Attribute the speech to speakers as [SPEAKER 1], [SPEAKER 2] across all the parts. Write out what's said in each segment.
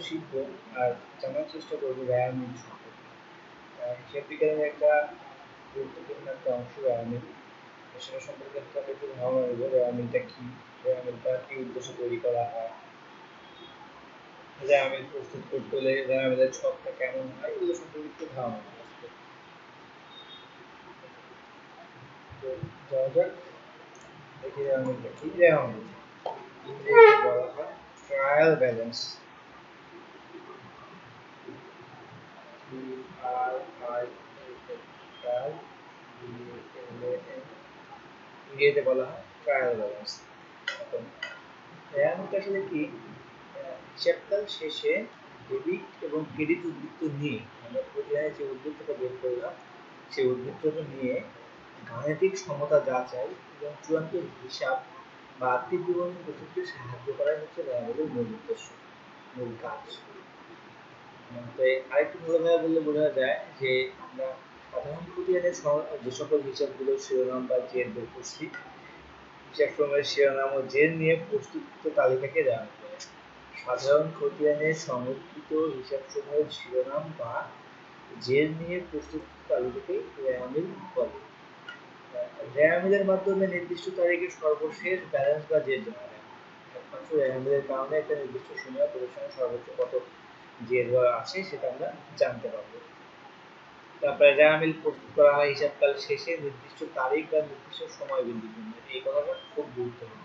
[SPEAKER 1] শিখব আর জানার চেষ্টা করব রেয়ামিল সম্পর্কে হিসাব বিজ্ঞানের একটা গুরুত্বপূর্ণ একটা অংশ রেয়ামিল সেটা সম্পর্কে একটা একটু ধারণা নেব রেয়ামিলটা কি? রেয়ামিলটা কি উদ্দেশ্যে তৈরি করা হয়? প্রস্তুত করতে হলে ছকটা কেমন হয়? এগুলো সম্পর্কে একটু ধারণা যাওয়া যাক। দেখি বলা হয়। ট্রায়াল ব্যালেন্স ইংরেজিতে বলা হয় ট্রায়াল ব্যালেন্স আসলে কি? শেষে ডেবিট এবং ক্রেডিট উদ্বৃত্ত নিয়ে আমরা প্রতিদিনের যে উদ্বৃত্তটা বের করলাম, সেই উদ্বৃত্তটা নিয়ে গাণিতিক সমতা যাচাই এবং চূড়ান্ত হিসাব বা আর্থিক বিবরণী সাহায্য করাই হচ্ছে রেয়ামিলের মূল উদ্দেশ্য, মূল কাজ। আরেকটু ভালোভাবে বললে বোঝা যায় যে আমরা সাধারণ প্রতিদিনের যে সকল হিসাবগুলো, শিরোনাম বা জের বের করছি হিসাব সময়ের শিরোনাম ও জের নিয়ে প্রস্তুত তালিকাকে দেওয়া সাধারণ খতিয়ানের সংরক্ষিত হিসাবসমূহের শিরোনাম বা জের নিয়ে প্রস্তুত তালিকাকে রেয়ামিল বলে। রেয়ামিলের মাধ্যমে নির্দিষ্ট তারিখে সর্বশেষ ব্যালেন্স বা জেল জমা দেয়। একমাত্র রেয়ামিলের কারণে একটা নির্দিষ্ট সময় প্রতিষ্ঠানের সর্বোচ্চ কত জের আছে সেটা আমরা জানতে পারব। তারপরে রেয়ামিল প্রস্তুত করা হয় হিসাবকাল শেষে নির্দিষ্ট তারিখ বা নির্দিষ্ট সময় বিন্দুর জন্য, এই কথাটা খুব গুরুত্বপূর্ণ।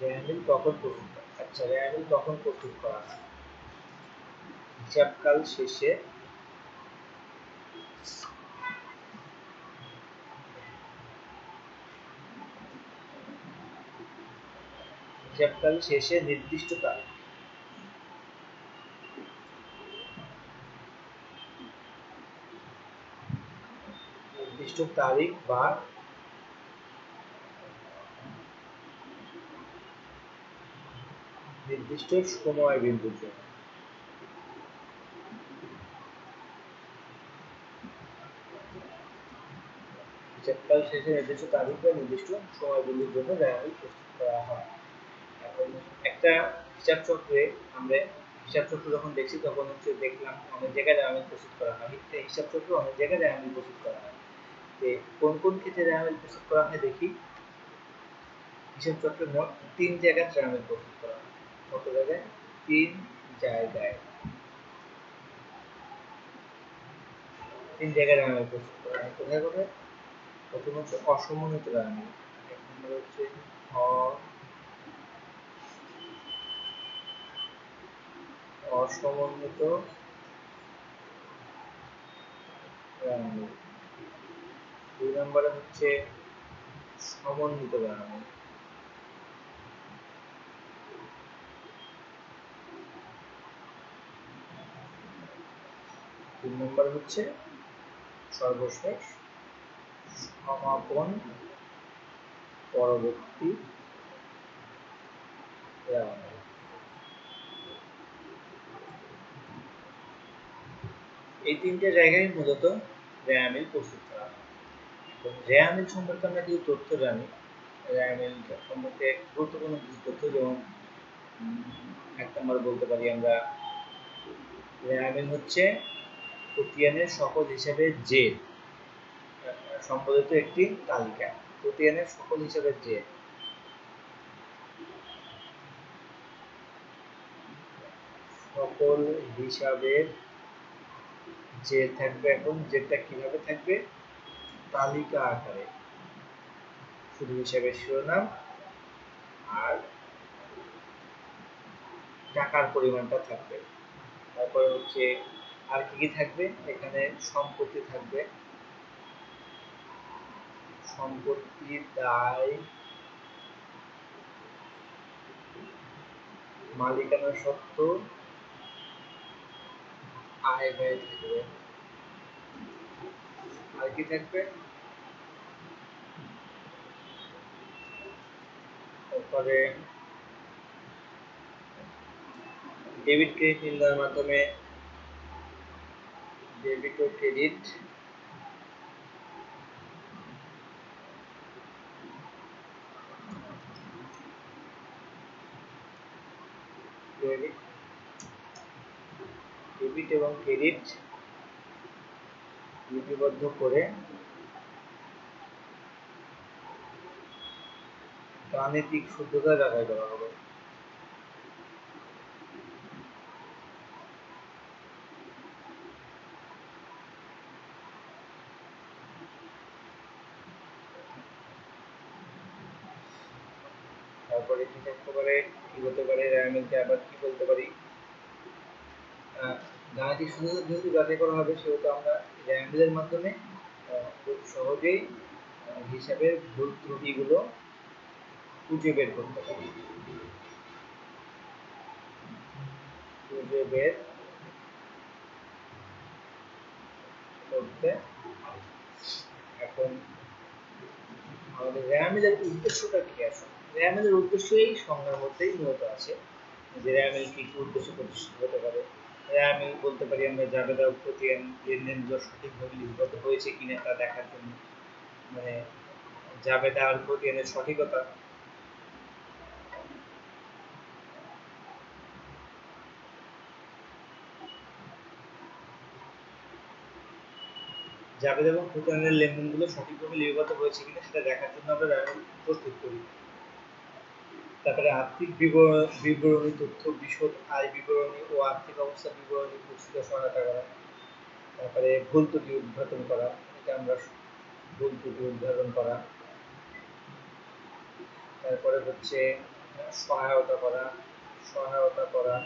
[SPEAKER 1] রেয়ামিল কখন প্রস্তুত আচ্ছা রেয়ামিল কখন প্রস্তুত করা হয়, হিসাবকাল শেষে হিসাবকাল শেষে নির্দিষ্ট তারিখ নির্দিষ্ট তারিখ বা নির্দিষ্ট সময় বিন্দুর জন্য। হিসাবকাল শেষে নির্দিষ্ট তারিখ বা নির্দিষ্ট সময় বিন্দুর জন্য রেয়ামিল প্রস্তুত করা হয়। এখন একটা হিসাব চক্রে আমরা হিসাব চক্র যখন দেখছি, তখন হচ্ছে দেখলাম অনেক জায়গায় রেয়ামিল প্রস্তুত করা হয়। হিসাব চক্র অনেক জায়গায় রেয়ামিল প্রস্তুত করা হয়। যে কোন কোন ক্ষেত্রে রেয়ামিল প্রস্তুত করা হয় দেখি। হিসাব চক্রে মোট তিন জায়গায় রেয়ামিল প্রস্তুত করা হয়। কত জায়গায়? তিন জায়গায়। তিন জায়গায় রান্না প্রস্তুত করা হয়। কোথায় কোথায়? প্রথম হচ্ছে অসমন্বিত রান্না এক নম্বর হচ্ছে অসমন্বিত রান্না দুই নম্বরে হচ্ছে সমন্বিত রান্না তিন নম্বর হচ্ছে সর্বশেষ সমাপন পরবর্তী এই তিনটে জায়গায় মূলত র্যামিল প্রস্তুত। র্যামিল সম্পর্কে আমরা কিছু তথ্য জানি। র্যামিল সম্পর্কে গুরুত্বপূর্ণ কিছু তথ্য যেমন এক নম্বর বলতে পারি আমরা র্যামিল হচ্ছে প্রতিয়ানের সকল হিসাবে যে সম্পাদিত একটি তালিকা প্রতিয়ানের সকল হিসাবে যে সকল হিসাবের যে থাকবে এখন যেটা কীভাবে থাকবে? তালিকা আকারে। শুধু হিসাবের শিরোনাম আর টাকার পরিমাণটা থাকবে। তারপরে হচ্ছে আর কি কি থাকবে? এখানে সম্পত্তি থাকবে। সম্পত্তি দায় মালিকানা সত্ত্ব আয় ব্যয় থাকবে। আর কি তারপরে ডেবিট ক্রেডিট নির্ণয়ের মাধ্যমে ডেবিট ও ক্রেডিট ডেবিট এবং ক্রেডিট লিপিবদ্ধ করে গাণিতিক শুদ্ধতা যাচাই করা হবে। তারপরে কি থাকতে পারে? কি হতে পারে? র্যামিলকে আবার কি বলতে পারি? গাণিতিক শুদ্ধতা যেহেতু যাচাই করা হবে, সেহেতু আমরা র্যামিলের মাধ্যমে খুব সহজেই হিসাবের ভুল ত্রুটিগুলো খুঁজে বের করতে পারি। খুঁজে বের করতে এখন আমাদের র্যামিলের উদ্দেশ্যটা কি আছে? র্যামিলের উদ্দেশ্য এই সংজ্ঞার মধ্যেই মূলত আছে যে র্যামিল কি উদ্দেশ্য প্রতিষ্ঠিত হতে পারে। র্যামিল বলতে পারি আমরা জাবেদা প্রতিয়ান লেনদেনগুলো সঠিকভাবে লিপিবদ্ধ হয়েছে কিনা তা দেখার জন্য। মানে জাবেদা আর প্রতিয়ানের সঠিকতা। জাবেদ এবং প্রতিয়ানের লেনদেনগুলো সঠিকভাবে লিপিবদ্ধ হয়েছে কিনা সেটা দেখার জন্য আমরা প্রস্তুত করি। তারপরে আর্থিক বিবর- বিবরণী তথ্য, বিশদ আয় বিবরণী ও আর্থিক অবস্থা বিবরণী প্রস্তুতে সহায়তা করা। তারপরে ভুল ত্রুটি উদ্ঘাটন করা, এটা আমরা ভুল ত্রুটি উদ্ঘাটন করা। তারপরে হচ্ছে, সহায়তা করা সহায়তা করা,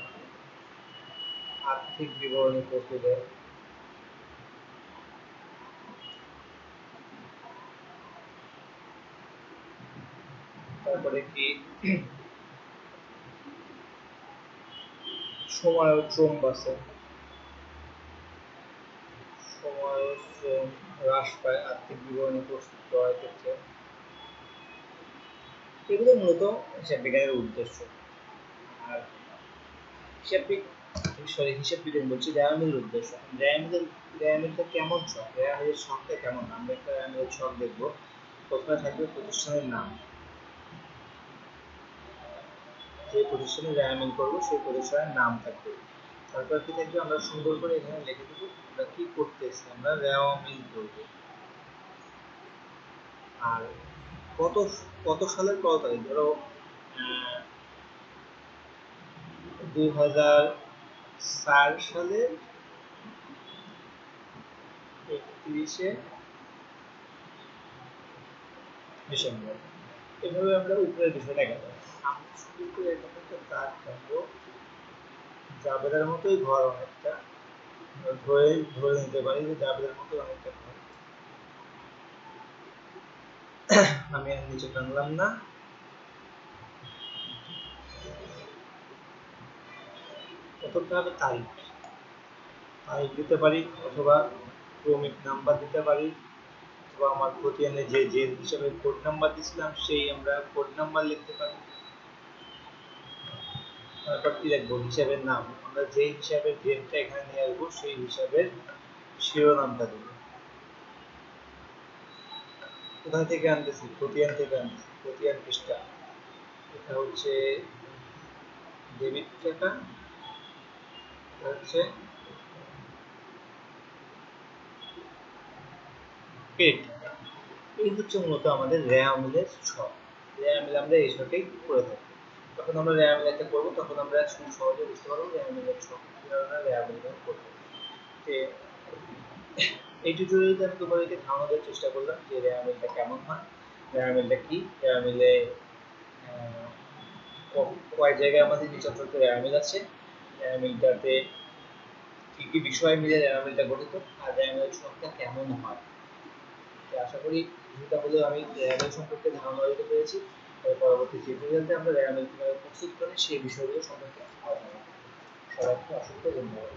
[SPEAKER 1] আর্থিক বিবরণী প্রস্তুতে তারপরে কি? সময় শ্রম বাঁচে সময় হ্রাস পায় আর্থিক প্রস্তুত এগুলো মূলত হিসাব বিজ্ঞানের উদ্দেশ্য। আর হিসাব সরি হিসাব বিজ্ঞান বলছি র্যামিলের উদ্দেশ্য। র্যামিলের র্যামিলটা কেমন ছক? র্যামিলের ছকটা কেমন? আমরা একটা দেখব। প্রথমে থাকবে প্রতিষ্ঠানের নাম। যে প্রতিষ্ঠানে র্যামিল করব, সেই প্রতিষ্ঠানের নাম থাকবে। তারপর কি থাকবে? আমরা সুন্দর করে এখানে লিখে দেবো, আমরা কি করতেছি? আমরা র্যামিল করব। আর কত কত সালের কত তারিখ? ধরো দুই হাজার চার সালের একত্রিশে ডিসেম্বর। এভাবে আমরা উপরের বিষয়টা গেল শুরু করে এখানে একটা দাগ জাবেদার মতোই ঘর অনেকটা। ধরে ধরে নিতে পারি যে মতোই অনেকটা ঘর। আমি আর নিচে টানলাম না। হবে তারিখ? তারিখ দিতে পারি অথবা ক্রমিক নাম্বার দিতে পারি। অথবা আমার যে যে হিসাবে কোড নাম্বার দিয়েছিলাম সেই আমরা কোড নাম্বার লিখতে পারি। হিসাবের নাম। আমরা যে হিসাবের ডেটটা এখানে নিয়ে আসব, সেই হিসাবের শিরোনামটা দেবো। কোথা থেকে আনতেছি? খতিয়ান থেকে আনতেছি। খতিয়ান পৃষ্ঠা। এটা হচ্ছে ডেবিট এটা হচ্ছে পেট এই হচ্ছে মূলত আমাদের র্যামিলের ছক। র্যামিল আমরা এই ছকেই করে থাকি। যখন আমরা র্যামিল একটা করব, তখন আমরা খুব সহজে বুঝতে পারব র্যামিলের ছক কীভাবে র্যামিল করব। যে এই টিউটোরিয়ালতে আমি তোমাদেরকে ধারণা দেওয়ার চেষ্টা করলাম যে র্যামিলটা কেমন হয় র্যামিলটা কি র্যামিলে কয় জায়গায় আমাদের নিচে অঞ্চলতে র্যামিল আছে র্যামিলটাতে কি কি বিষয় মিলে র্যামিলটা গঠিত, আর র্যামিলের ছকটা কেমন হয়। তো আশা করি কিছুটা হলেও আমি র্যামেল সম্পর্কে ধারণা দিতে পেরেছি। পরবর্তী টিউটোরিয়ালতে আমরা র্যামেল কীভাবে প্রস্তুত করি সেই বিষয়গুলো সম্পর্কে আলোচনা সবাইকে অসংখ্য ধন্যবাদ।